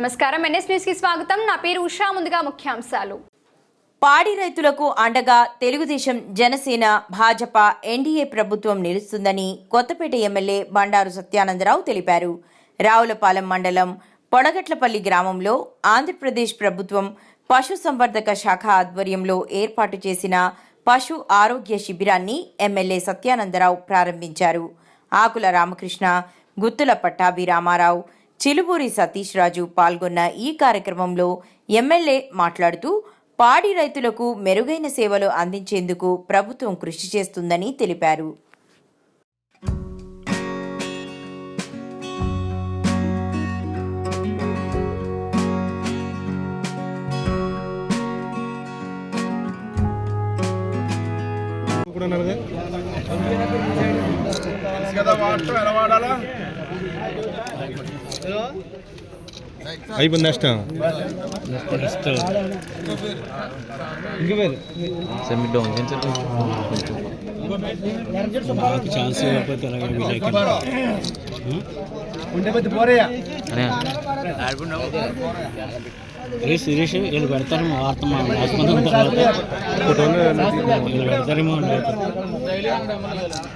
నమస్కారం. ఎన్ఎస్ న్యూస్కి స్వాగతం. నా పేరు ఉషా. ముందుగా ముఖ్యాంశాలు. పాడి రైతులకు అండగా తెలుగుదేశం జనసేన భాజపా ఎన్డీఏ ప్రభుత్వం నిలుస్తుందని కొత్తపేట ఎమ్మెల్యే బండారు సత్యానందరావు తెలిపారు. రావులపాలెం మండలం పొడగట్లపల్లి గ్రామంలో ఆంధ్రప్రదేశ్ ప్రభుత్వం పశు సంవర్ధక శాఖ ఆధ్వర్యంలో ఏర్పాటు చేసిన పశు ఆరోగ్య శిబిరాన్ని ఎమ్మెల్యే సత్యానందరావు ప్రారంభించారు. ఆకుల రామకృష్ణ గుత్తుల పట్టాభి రామారావు చిలుబూరి సతీష్ రాజు పాల్గొన్న ఈ కార్యక్రమంలో ఎమ్మెల్యే మాట్లాడుతూ పాడి రైతులకు మెరుగైన సేవలు అందించేందుకు ప్రభుత్వం కృషి చేస్తుందని తెలిపారు కదా వాడటం ఎలా వాడాలా అయిపోయింది నెక్స్ట్ ఇంక వేరు సబ్మిట్ డౌన్ నాకు ఛాన్స్ ఇవ్వకపోతే అలాగే. ఉండే పోరయ్యా శిరీష్ వీళ్ళు పెడతారేమో వార్త మా తర్వాత వీళ్ళు పెడతారేమో